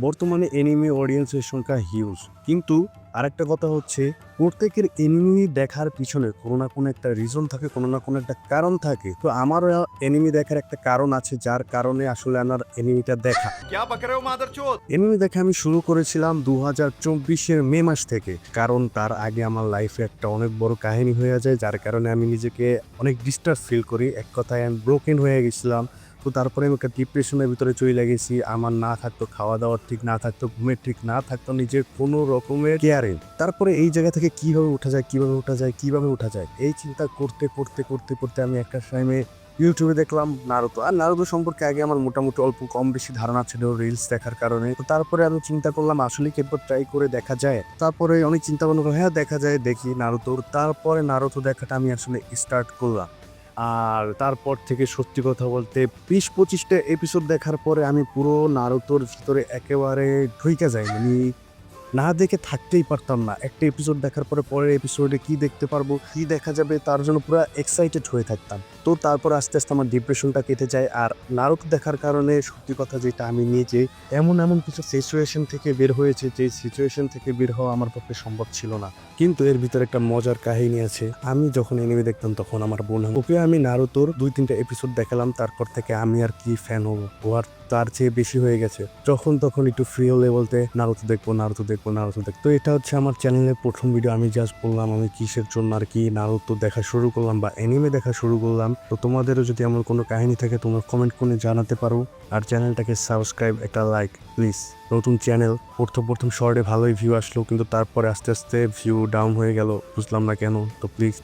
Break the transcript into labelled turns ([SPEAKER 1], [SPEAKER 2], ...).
[SPEAKER 1] বর্তমানে এনিমি অডিয়েন্সের সংখ্যা হিউজ কিন্তু আরেকটা কথা হচ্ছে প্রত্যেকের এনিমি দেখার পিছনে কোনো না কোনো একটা রিজন থাকে কোনো না কোনো একটা কারণ থাকে। তো আমারও এনিমি দেখার একটা কারণ আছে যার কারণে আসলে আমার এনিমিটা দেখা। এনিমি দেখে আমি শুরু করেছিলাম দু হাজার চব্বিশের মে মাস থেকে। কারণ তার আগে আমার লাইফে একটা অনেক বড় কাহিনী হয়ে যায় যার কারণে আমি নিজেকে অনেক ডিস্টার্ব ফিল করি। এক কথায় আমি ব্রোকেন হয়ে গেছিলাম। তো তারপরে আমি একটা ডিপ্রেশনের ভিতরে চলে গেছি। আমার না থাকতো খাওয়া দাওয়ার ঠিক, না থাকতো ঘুমের ঠিক, না থাকতো নিজের কোনো রকমের কেয়ারিং তারপরে এই জায়গা থেকে কীভাবে উঠা যায়, কীভাবে উঠা যায়, কীভাবে উঠা যায়, এই চিন্তা করতে করতে করতে করতে আমি একটা টাইমে ইউটিউবে দেখলাম নারুতো আর নারুতো সম্পর্কে আগে আমার মোটামুটি অল্প কম বেশি ধারণা ছিল রিলস দেখার কারণে। তো তারপরে আমি চিন্তা করলাম, আসলে কি ট্রাই করে দেখা যায়? তারপরে অনেক চিন্তা ভাবনা হ্যাঁ দেখা যায়, দেখি নারুতোর তারপরে নারুতো দেখাটা আমি আসলে স্টার্ট করলাম। আর তারপর থেকে সত্যি কথা বলতে বিশ পঁচিশটা এপিসোড দেখার পরে আমি পুরো নারুতোর ভিতরে একেবারে ঢুইকে যাই। মানে না দেখে থাকতেই পারতাম না। একটা এপিসোড দেখার পরে পরের এপিসোডে কি দেখতে পারব, কি দেখা যাবে, তার জন্য পুরো এক্সাইটেড হয়ে থাকতাম। তো তারপর আস্তে আস্তে আমার ডিপ্রেশনটা কেটে যায় আর নারুতো দেখার কারণে সত্যি কথা যেটা আমি নিজে এমন এমন কিছু সিচুয়েশন থেকে বের হয়েছে যে সিচুয়েশন থেকে বের হওয়া আমার পক্ষে সম্ভব ছিল না। কিন্তু এর ভিতরে একটা মজার কাহিনী আছে। আমি যখন এনিমে দেখতাম তখন আমার বোন, ওকে আমি নারুতোর দুই তিনটা এপিসোড দেখালাম, তারপর থেকে আমি আর কি ফ্যান হব তার চেয়ে বেশি হয়ে গেছে। যখন তখন একটু ফ্রি হলে বলতে, নারুতো দেখব নারুতো দেখব নারুতো দেখব। তো এটা হচ্ছে আমার চ্যানেলের প্রথম ভিডিও আমি জাস্ট বললাম আমি কিসের জন্য আর কি নারুতো দেখা শুরু করলাম বা অ্যানিমে দেখা শুরু করলাম। তো তোমাদেরও যদি এমন কোনো কাহিনী থাকে, তোমরা কমেন্ট করে জানাতে পারো। আর চ্যানেলটাকে সাবস্ক্রাইব একটা লাইক প্লিজ নতুন চ্যানেল প্রথম প্রথম শর্টে ভালোই ভিউ আসলো, কিন্তু তারপরে আস্তে আস্তে ভিউ ডাউন হয়ে গেল, বুঝলাম না কেন। তো প্লিজ